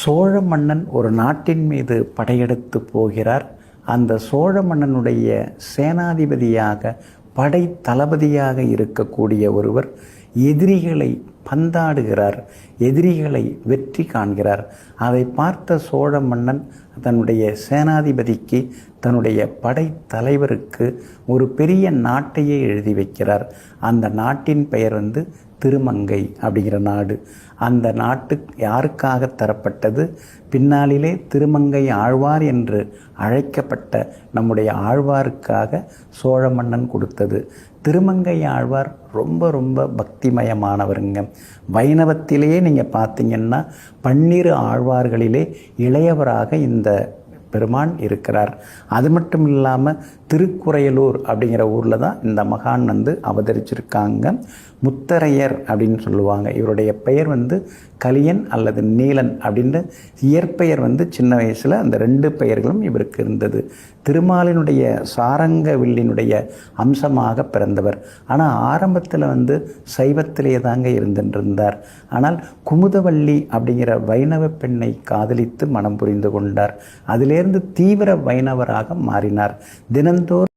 சோழ மன்னன் ஒரு நாட்டின் மீது படையெடுத்து போகிறார். அந்த சோழ மன்னனுடைய சேனாதிபதியாக படை தளபதியாக இருக்கக்கூடிய ஒருவர் எதிரிகளை பந்தாடுகிறார் எதிரிகளை வெற்றி காண்கிறார். அதை பார்த்த சோழ மன்னன் தன்னுடைய சேனாதிபதிக்கு தன்னுடைய படைத்தலைவருக்கு ஒரு பெரிய நாட்டையே எழுதி வைக்கிறார். அந்த நாட்டின் பெயர் வந்து திருமங்கை அப்படிங்கிற நாடு. அந்த நாட்டு யாருக்காக தரப்பட்டது? பின்னாளிலே திருமங்கை ஆழ்வார் என்று அழைக்கப்பட்ட நம்முடைய ஆழ்வாருக்காக சோழ மன்னன் கொடுத்தது. திருமங்கை ஆழ்வார் ரொம்ப ரொம்ப பக்திமயமானவருங்க. வைணவத்திலேயே நீங்கள் பார்த்தீங்கன்னா பன்னிரு ஆழ்வார்களிலே இளையவராக இந்த பெருமான் இருக்கிறார். அது மட்டும் இல்லாமல் திருக்குறையலூர் அப்படிங்கிற ஊரில் தான் இந்த மகான் வந்து அவதரிச்சிருக்காங்க. முத்தரையர் அப்படின்னு சொல்லுவாங்க. இவருடைய பெயர் வந்து கலியன் அல்லது நீலன் அப்படின்ற இயற்பெயர் வந்து சின்ன வயசில் அந்த ரெண்டு பெயர்களும் இவருக்கு இருந்தது. திருமாலினுடைய சாரங்க வில்லினுடைய அம்சமாக பிறந்தவர். ஆனால் ஆரம்பத்தில் வந்து சைவத்திலே தாங்க இருந்திருந்தார். ஆனால் குமுதவள்ளி அப்படிங்கிற வைணவ பெண்ணை காதலித்து மனம் புரிந்து கொண்டார். சேர்ந்து தீவிர வைணவராக மாறினார். தினந்தோறும்